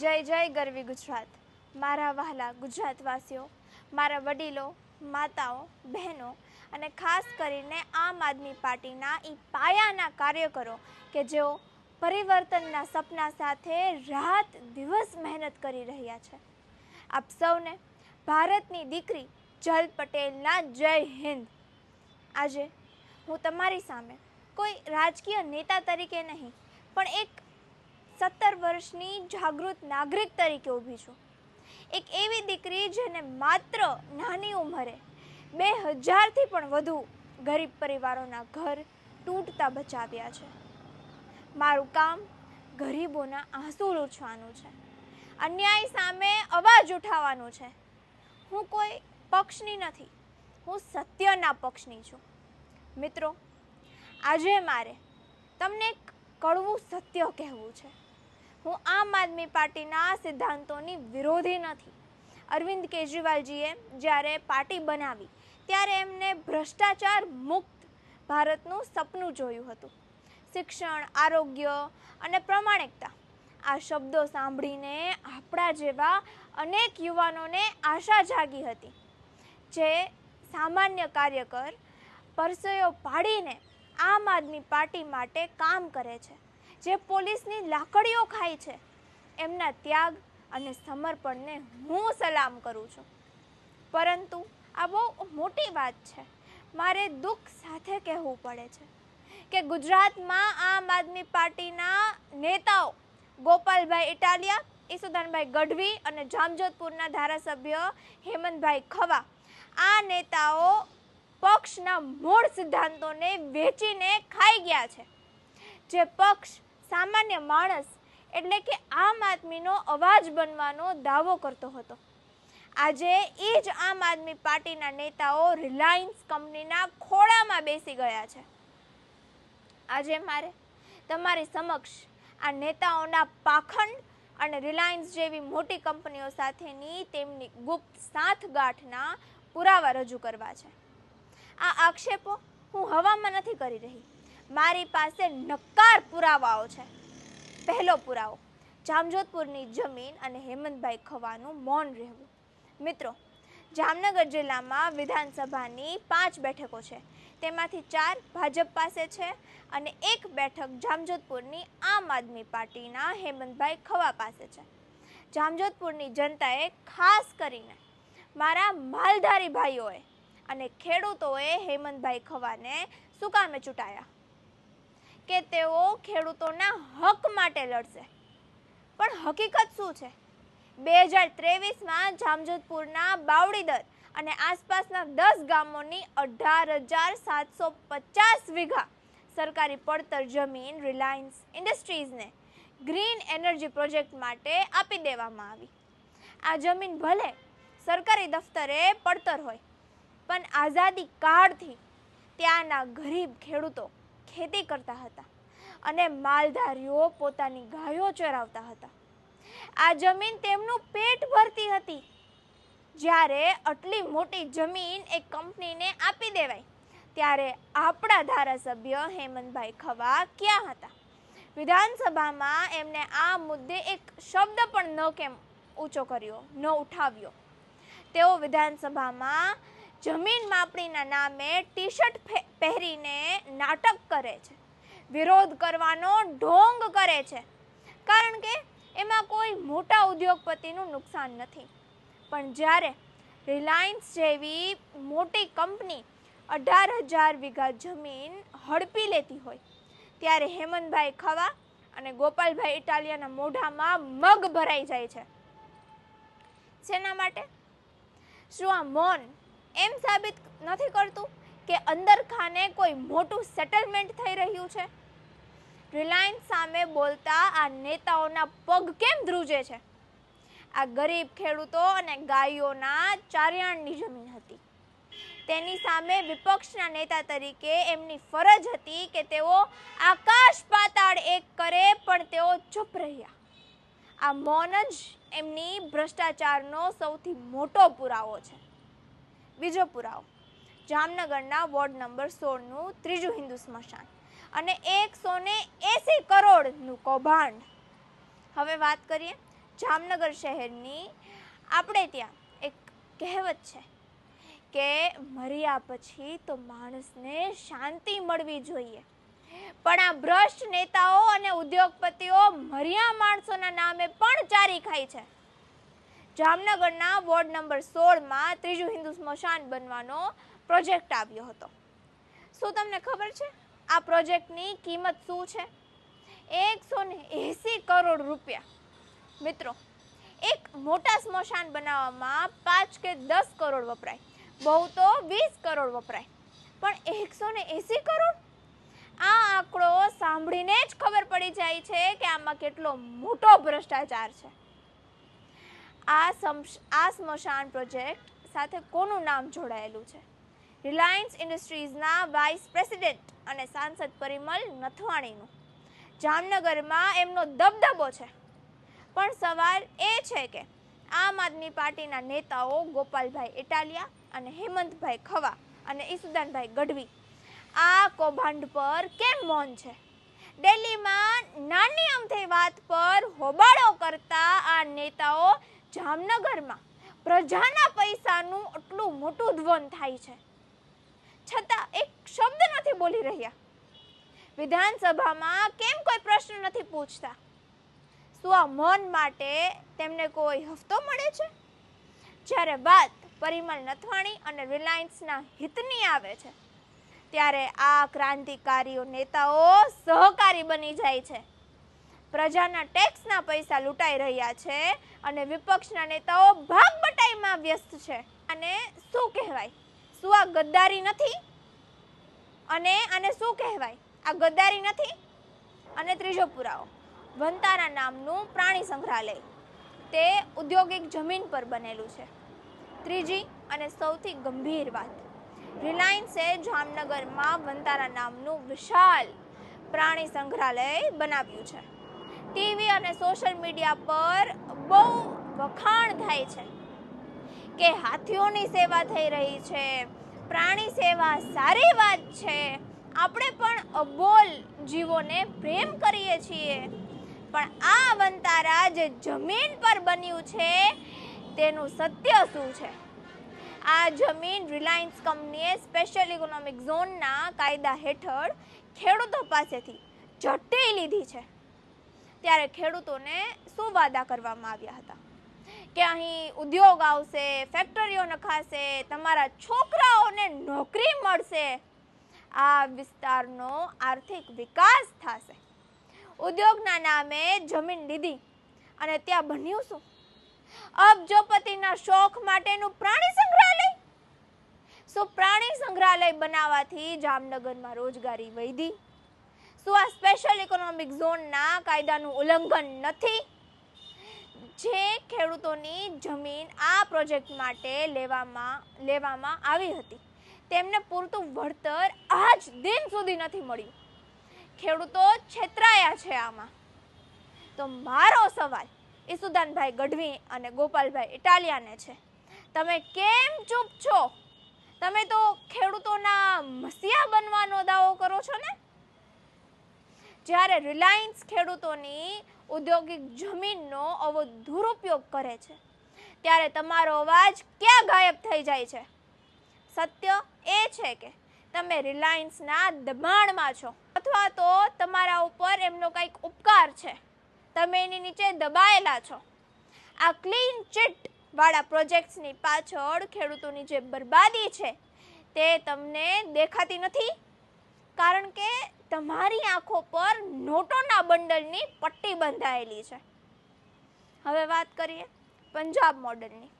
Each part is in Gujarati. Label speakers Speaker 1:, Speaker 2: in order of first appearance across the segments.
Speaker 1: જય જય ગરવી ગુજરાત. મારા વહાલા ગુજરાતવાસીઓ, મારા વડીલો, માતાઓ, બહેનો અને ખાસ કરીને આમ આદમી પાર્ટીના એ પાયાના કાર્યકરો કે જેઓ પરિવર્તનના સપના સાથે રાત દિવસ મહેનત કરી રહ્યા છે. આપ સૌને ભારતની દીકરી જલ પટેલના જય હિન્દ. આજે હું તમારી સામે કોઈ રાજકીય નેતા તરીકે નહીં, પણ એક સત્તર વર્ષની જાગૃત નાગરિક તરીકે ઊભી છું. એક એવી દીકરી જેને માત્ર નાની ઉંમરે બે હજારથી પણ વધુ ગરીબ પરિવારોના ઘર તૂટતા બચાવ્યા છે. મારું કામ ગરીબોના આંસુ લૂછવાનું છે. અન્યાય સામે અવાજ ઉઠાવવાનો છે. હું કોઈ પક્ષની નથી, હું સત્યના પક્ષની છું. મિત્રો, આજે મારે તમને એક કડવું સત્ય કહેવું છે. હું આમ આદમી પાર્ટીના સિદ્ધાંતોની વિરોધી નથી. અરવિંદ કેજરીવાલજીએ જ્યારે પાર્ટી બનાવી, ત્યારે એમને ભ્રષ્ટાચાર મુક્ત ભારતનું સપનું જોયું હતું. શિક્ષણ, આરોગ્ય અને પ્રમાણિકતા, આ શબ્દો સાંભળીને આપણા જેવા અનેક યુવાનોને આશા જાગી હતી. જે સામાન્ય કાર્યકર પરસયો પાડીને આમ આદમી પાર્ટી માટે કામ કરે છે. જે પોલીસની લાકડીઓ ખાય છે, એમના ત્યાગ અને સમર્પણને હું સલામ કરું છું. પરંતુ આ બહુ મોટી વાત છે. મારે દુઃખ સાથે કહેવું પડે છે કે ગુજરાતમાં આમ આદમી પાર્ટીના નેતાઓ ગોપાલભાઈ ઇટાલિયા, ઈસુદાનભાઈ ગઢવી અને જામજોધપુરના ધારાસભ્ય હેમંતભાઈ ખવા આ નેતાઓ પક્ષના મૂળ સિદ્ધાંતોને વેચીને ખાઈ ગયા છે. જે પક્ષ સામાન્ય માણસ એટલે કે આમ આદમીનો અવાજ બનવાનો દાવો કરતો હતો. આજે એ જ આમ આદમી પાર્ટીના નેતાઓ રિલાયન્સ કંપનીના ખોળામાં બેસી ગયા છે. આજે મારે તમારી સમક્ષ આ નેતાઓના પાખંડ અને રિલાયન્સ જેવી મોટી કંપનીઓ સાથેની તેમની ગુપ્ત સાંઠગાંઠના પુરાવા રજૂ કરવા છે. આ આક્ષેપો હું હવામાં નથી કરી રહી. મારી પાસે નક્કાર પુરાવાઓ છે. પહેલો પુરાવો, જામજોધપુરની જમીન અને હેમંતભાઈ ખવાનું મૌન રહેવું. મિત્રો, જામનગર જિલ્લામાં વિધાનસભાની પાંચ બેઠકો છે. તેમાંથી ચાર ભાજપ પાસે છે અને એક બેઠક જામજોધપુરની આમ આદમી પાર્ટીના હેમંતભાઈ ખવા પાસે છે. જામજોધપુરની જનતાએ ખાસ કરીને મારા માલધારી ભાઈઓએ અને ખેડૂતોએ હેમંતભાઈ ખવાને શું કામે ચૂંટાયા? કે તેઓ ખેડૂતોના હક માટે લડશે. પણ હકીકત શું છે? બે હજાર ત્રેવીસમાં જામજોધપુરના બાવડીદર અને આસપાસના દસ ગામોની અઢાર હજાર સાતસો પચાસ વીઘા સરકારી પડતર જમીન રિલાયન્સ ઇન્ડસ્ટ્રીઝને ગ્રીન એનર્જી પ્રોજેક્ટ માટે આપી દેવામાં આવી. આ જમીન ભલે સરકારી દફતરે પડતર હોય, પણ આઝાદી કાળથી ત્યાંના ગરીબ ખેડૂતો ખેતી કરતા હતા અને માલધારીઓ પોતાની ગાયો ચરાવતા હતા. આ જમીન તેમનું પેટ ભરતી હતી. જ્યારે આટલી મોટી જમીન એક કંપનીને આપી દેવાય ત્યારે આપણા ધારાસભ્ય હેમંતભાઈ ખવા ક્યાં હતા? વિધાનસભામાં એમને આ મુદ્દે એક શબ્દ પણ ન કેમ ઊંચો કર્યો, ન ઉઠાવ્યો. તેઓ વિધાનસભામાં જમીન માપણીના નામે ટી શર્ટ પહેરીને નાટક કરે છે. વિરોધ કરવાનો ઢોંગ કરે છે. કારણ કે એમાં કોઈ મોટા ઉદ્યોગપતિનું નુકસાન નથી. પણ જ્યારે રિલાયન્સ જેવી મોટી કંપની અઢાર હજાર વીઘા જમીન હડપી લેતી હોય, ત્યારે હેમંતભાઈ ખવા અને ગોપાલભાઈ ઇટાલિયાના મોઢામાં મગ ભરાઈ જાય છે. શેના માટે? શું આ મૌન એમ સાબિત નથી કરતું કે અંદર ખાને કોઈ મોટું સેટલમેન્ટ થઈ રહ્યું છે. રિલાયન્સ સામે બોલતા આ નેતાઓના પગ કેમ ધ્રુજે છે? આ ગરીબ ખેડૂતો અને ગાયોના ચારિયાણની જમીન હતી. તેની સામે વિપક્ષના નેતા તરીકે એમની ફરજ હતી કે તેઓ આકાશ પાતાળ એક કરે, પણ તેઓ ચૂપ રહ્યા. આ મૌન જ એમની ભ્રષ્ટાચારનો સૌથી મોટો પુરાવો છે. બીજો પુરાવો જામનગરના વોર્ડ નંબર સોળનું ત્રીજું હિન્દુ સ્મશાન અને એકસો ને એસી કરોડનું કૌભાંડ. હવે વાત કરીએ જામનગર શહેરની, આપણે ત્યાં એક કહેવત છે કે મર્યા પછી તો માણસને શાંતિ મળવી જોઈએ. પણ આ ભ્રષ્ટ નેતાઓ અને ઉદ્યોગપતિઓ મર્યા માણસોના નામે પણ ચારી ખાય છે. જામનગરના વોર્ડ નંબર સોળમાં ત્રીજું હિન્દુ સ્મશાન બનવાનો પ્રોજેક્ટ આવ્યો હતો. શું તમને ખબર છે? આ પ્રોજેક્ટની કિંમત શું છે? એકસો એંસી કરોડ રૂપિયા. મિત્રો, એક મોટા સ્મશાન બનાવવામાં પાંચ કે દસ કરોડ વપરાય. બહુ તો વીસ કરોડ વપરાય. પણ એકસો ને એંસી કરોડ? આ આંકડો સાંભળીને જ ખબર પડી જાય છે કે આમાં કેટલો મોટો ભ્રષ્ટાચાર છે. આ આ સ્મશાન પ્રોજેક્ટ સાથે કોનું નામ જોડાયેલું છે? રિલાયન્સ ઇન્ડસ્ટ્રીઝના વાઇસ પ્રેસિડેન્ટ અને સાંસદ પરિમલ નથવાણીનું. જામનગરમાં એમનો દબદબો છે. પણ સવાલ એ છે કે, આમ આદમી પાર્ટીના નેતાઓ ગોપાલભાઈ ઇટાલિયા અને હેમંતભાઈ ખવા અને ઈસુદાનભાઈ ગઢવી, આ કૌભાંડ પર કેમ મૌન છે? દિલ્હીમાં નાની અમથી વાત પર હોબાળો કરતા આ નેતાઓ જામનગરમાં પ્રજાના પૈસાનું આટલું મોટું ધ્વન થાય છે. છતાં એક શબ્દ નથી બોલી રહ્યા. વિધાનસભામાં કેમ કોઈ પ્રશ્ન નથી પૂછતા? શું આ મૌન માટે તેમને કોઈ હફતો મળે છે? જ્યારે વાત પરિમલ નથવાણી અને રિલાયન્સના હિતની આવે છે, ત્યારે આ ક્રાંતિકારીઓ નેતાઓ સહકારી બની જાય છે. પ્રજાના ટેક્સના પૈસા લૂંટાઈ રહ્યા છે અને વિપક્ષના નેતાઓ ભાગ બટાઈમાં વ્યસ્ત છે. અને શું કહેવાય? શું આ ગદ્દારી નથી? અને આને શું કહેવાય? આ ગદ્દારી નથી? અને ત્રીજો પુરાવો. વંતારા નામનું પ્રાણી સંગ્રહાલય. તે ઔદ્યોગિક જમીન પર બનેલું છે. ત્રીજી અને સૌથી ગંભીર વાત. રિલાયન્સે જામનગરમાં વંતારા નામનું વિશાળ પ્રાણી સંગ્રહાલય બનાવ્યું છે. ટીવી અને સોશિયલ મીડિયા પર બહુ વખાણ થાય છે કે હાથીઓની સેવા થઈ રહી છે, પ્રાણી સેવા સારી વાત છે, આપણે પણ અબોલ જીવોને પ્રેમ કરીએ છીએ. પણ આ વંતારા જે જમીન પર બન્યું છે, તેનું સત્ય શું છે? આ જમીન રિલાયન્સ કંપનીએ સ્પેશિયલ ઇકોનોમિક ઝોનના કાયદા હેઠળ ખેડૂતો પાસેથી ઝડપી લીધી છે. ત્યારે ખેડૂતોને શું વાદા કરવામાં આવ્યા હતા? કે અહીં ઉદ્યોગ આવશે ફેક્ટરીઓ નખાશે, તમારા છોકરાઓને નોકરી મળશે. આ વિસ્તારનો આર્થિક વિકાસ થશે. ઉદ્યોગના નામે જમીન લીધી અને ત્યાં બન્યું શું? અબજોપતિના શોખ માટેનું પ્રાણી સંગ્રહાલય? શું પ્રાણી સંગ્રહાલય બનાવવાથી જામનગરમાં રોજગારી વધી? શું આ સ્પેશિયલ ઇકોનોમિક ઝોનના કાયદાનું ઉલ્લંઘન નથી? જે ખેડૂતોની જમીન આ પ્રોજેક્ટ માટે લેવામાં લેવામાં આવી હતી. તેમને પૂરતું વળતર આજ દિન સુધી નથી મળ્યું. ખેડૂતો છેતરાયા છે આમાં. તો મારો સવાલ ઈસુદાનભાઈ ગઢવી અને ગોપાલભાઈ ઇટાલિયાને છે. તમે કેમ ચૂપ છો? તમે તો ખેડૂતોના મસીહા બનવાનો દાવો કરો છો ને? જ્યારે રિલાયન્સ ખેડૂતોની ઔદ્યોગિક જમીનનો આવો દુરુપયોગ કરે છે, ત્યારે તમારો અવાજ ક્યાં ગાયબ થઈ જાય છે? સત્ય એ છે કે તમે રિલાયન્સના દબાણમાં છો અથવા તો તમારા ઉપર એમનો કંઈક ઉપકાર છે. તમે એની નીચે દબાયેલા છો. આ ક્લીન ચિટ વાળા પ્રોજેક્ટ્સની પાછળ ખેડૂતોની જે બરબાદી છે, તે તમને દેખાતી નથી? કારણ કે તમારી આંખો પર નોટોના બંડલની પટ્ટી બંધાયેલી છે. હવે વાત કરીએ પંજાબ મોડલની.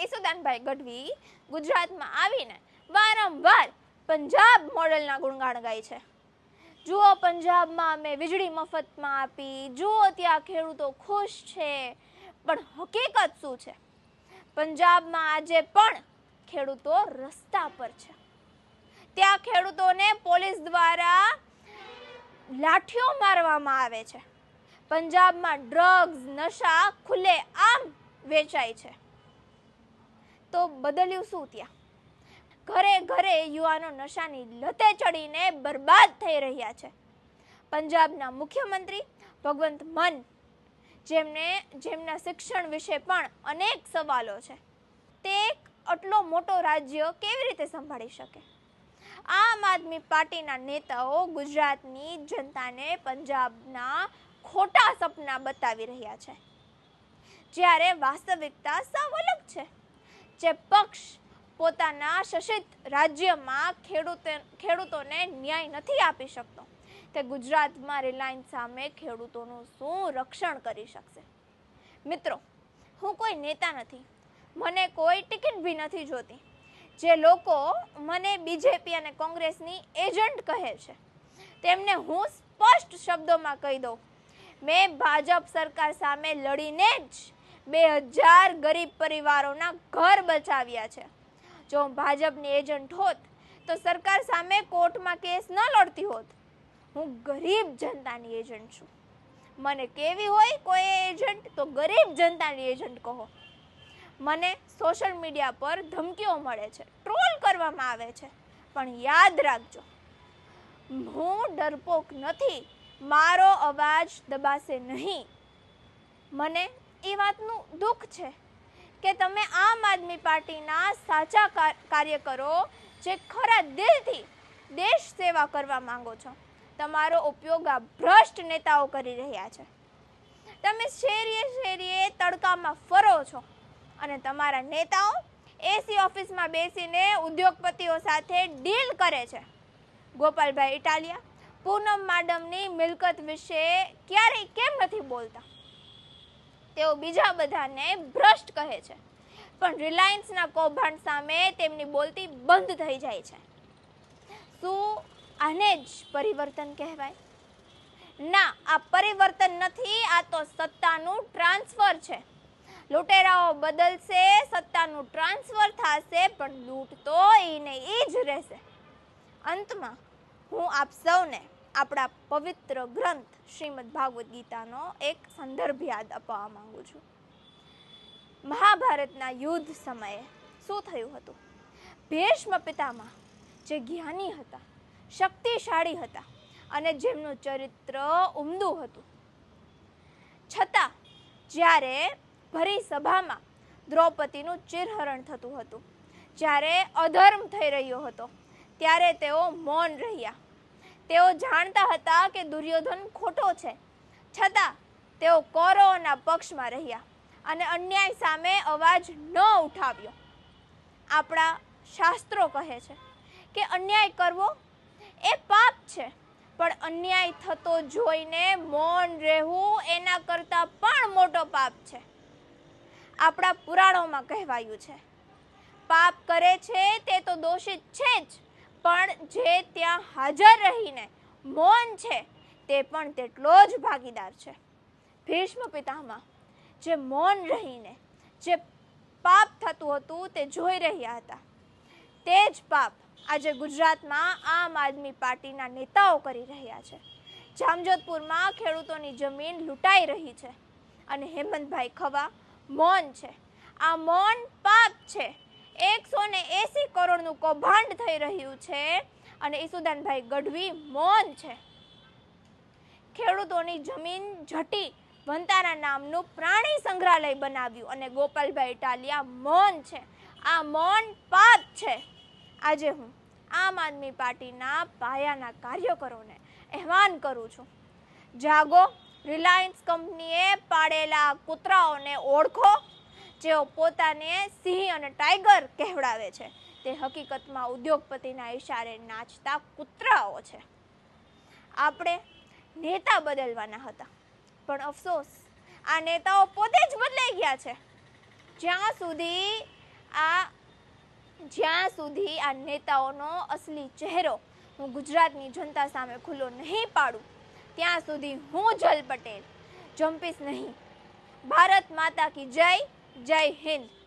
Speaker 1: ઈસુદાનભાઈ ગઢવી ગુજરાતમાં આવીને વારંવાર પંજાબ મોડલના ગુણગાન ગાય છે. જુઓ પંજાબમાં અમે વીજળી મફતમાં આપી, જુઓ ત્યાં ખેડૂતો ખુશ છે, પણ હકીકત શું છે? પંજાબમાં આજે પણ ખેડૂતો રસ્તા પર છે. ત્યાં ખેડૂતોને પોલીસ દ્વારા લાઠીઓ મારવામાં આવે છે. પંજાબમાં ડ્રગ્સ નશા, ખુલ્લે આમ વેચાય છે. તો બદલ્યું શું ત્યાં? ઘરે ઘરે યુવાનો નશાની લતે ચડીને બરબાદ થઈ રહ્યા છે. પંજાબના મુખ્યમંત્રી ભગવંત મન જેમને, જેમના શિક્ષણ વિશે પણ અનેક સવાલો છે. તે એક આટલો મોટો રાજ્ય કેવી રીતે સંભાળી શકે? આમ આદમી પાર્ટીના નેતાઓ ગુજરાતની જનતાને પંજાબના ખોટા સપના બતાવી રહ્યા છે. જ્યારે વાસ્તવિકતા સાવ અલગ છે. જે પક્ષ પોતાના શશિત રાજ્યમાં ખેડૂતો, ખેડૂતોને ન્યાય નથી આપી શકતો, તે ગુજરાતમાં રિલાયન્સ સામે ખેડૂતોનું શું રક્ષણ કરી શકશે? મિત્રો, હું કોઈ નેતા નથી. મને કોઈ ટિકિટ બી નથી જોતી. જે લોકો મને બીજેપી અને કોંગ્રેસની એજન્ટ કહે છે. તેમને હું સ્પષ્ટ શબ્દોમાં કહી દઉં. મેં ભાજપ સરકાર સામે લડીને જ બે હજાર ગરીબ પરિવારોના ઘર બચાવ્યા છે. જો હું ભાજપની એજન્ટ હોત, તો સરકાર સામે કોર્ટમાં કેસ ન લડતી હોત. હું ગરીબ જનતાની એજન્ટ છું. મને કેવી હોય કોઈ એજન્ટ, તો ગરીબ જનતાની એજન્ટ કહો. મને સોશિયલ મીડિયા પર ધમકીઓ મળે છે, ટ્રોલ કરવામાં આવે છે. પણ યાદ રાખજો, હું ડરપોક નથી, મારો અવાજ દબાશે નહીં. મને એ વાતનું દુઃખ છે કે તમે આમ આદમી પાર્ટીના સાચા કાર્યકરો જે ખરા દિલથી દેશ સેવા કરવા માંગો છો, તમારો ઉપયોગ આ ભ્રષ્ટ નેતાઓ કરી રહ્યા છે. તમે શેરીએ શેરીએ તડકામાં ફરો છો. અને તમારા નેતાઓ એસી ઓફિસમાં બેસીને ઉદ્યોગપતિઓ સાથે ડીલ કરે છે. ગોપાલભાઈ ઇટાલિયા, પૂનમ માડમની મિલકત વિશે ક્યારેય કેમ નથી બોલતા? તેઓ બીજા બધાને ભ્રષ્ટ કહે છે. પણ રિલાયન્સના કૌભાંડ સામે તેમની બોલતી બંધ થઈ જાય છે. શું આને જ પરિવર્તન કહેવાય? ના, આ પરિવર્તન નથી, આ તો સત્તાનું ટ્રાન્સફર છે. લૂંટેરાઓ બદલશે, સત્તાનું ટ્રાન્સફર થશે, પણ લૂંટ તો એને એ જ રહેશે. અંતમાં હું આપ સૌને આપણા પવિત્ર ગ્રંથ શ્રીમદ ભાગવદ્ ગીતાનો એક સંદર્ભ યાદ અપાવવા માંગુ છું. મહાભારતના યુદ્ધ સમયે શું થયું હતું? ભીષ્મ પિતામહ જે જ્ઞાની હતા, શક્તિશાળી હતા અને જેમનું ચરિત્ર ઉમદું હતું. છતાં જ્યારે ભરી સભામાં દ્રૌપદીનું ચિરહરણ થતું હતું. જ્યારે અધર્મ થઈ રહ્યો હતો, ત્યારે તેઓ મૌન રહ્યા. તેઓ જાણતા હતા કે દુર્યોધન ખોટો છે. છતાં, તેઓ કૌરવોના પક્ષમાં રહ્યા અને અન્યાય સામે અવાજ ન ઉઠાવ્યો. આપણા શાસ્ત્રો કહે છે કે અન્યાય કરવો એ પાપ છે, પણ અન્યાય થતો જોઈને મૌન રહેવું એના કરતાં પણ મોટો પાપ છે. આપણા પુરાણોમાં કહેવાયું છે. પાપ કરે છે તે તો દોષિત છે જ, પણ જે ત્યાં હાજર રહીને મૌન છે તે પણ તેટલો જ ભાગીદાર છે. ભીષ્મ પિતામાં જે મૌન રહીને જે પાપ થતું હતું તે જોઈ રહ્યા હતા. તે જ પાપ આજે ગુજરાતમાં આમ આદમી પાર્ટીના નેતાઓ કરી રહ્યા છે. જામજોધપુરમાં ખેડૂતોની જમીન લૂંટાઈ રહી છે અને હેમંતભાઈ ખવા મૌન છે. આ મૌન પાપ છે. એકસો ને એસી કરોડનું કૌભાંડ થઈ રહ્યું છે અને ઈસુદાનભાઈ ગઢવી મૌન છે. ખેડૂતોની જમીન જટી વંતારા નામનું પ્રાણી સંગ્રહાલય બનાવ્યું અને ગોપાલભાઈ ઇટાલિયા મૌન છે. આ મૌન પાપ છે. આજે હું આમ આદમી પાર્ટીના પાયાના કાર્યકરોને અહેવાન કરું છું. જાગો રિલાયન્સ કંપનીએ પાડેલા કૂતરાઓને ઓળખો, જેઓ પોતાને સિંહ અને ટાઈગર કહેવડાવે છે. તે હકીકતમાં ઉદ્યોગપતિના ઈશારે નાચતા કૂતરાઓ છે. આપણે નેતા બદલવાના હતા, પણ અફસોસ, આ નેતાઓ પોતે જ બદલાઈ ગયા છે. જ્યાં સુધી આ, જ્યાં સુધી આ નેતાઓનો અસલી ચહેરો હું ગુજરાતની જનતા સામે ખુલ્લો નહીં પાડું ત્યાં સુધી હું જલ પટેલ. જંપીશ નહીં. ભારત માતા કી જય જય હિન્દ.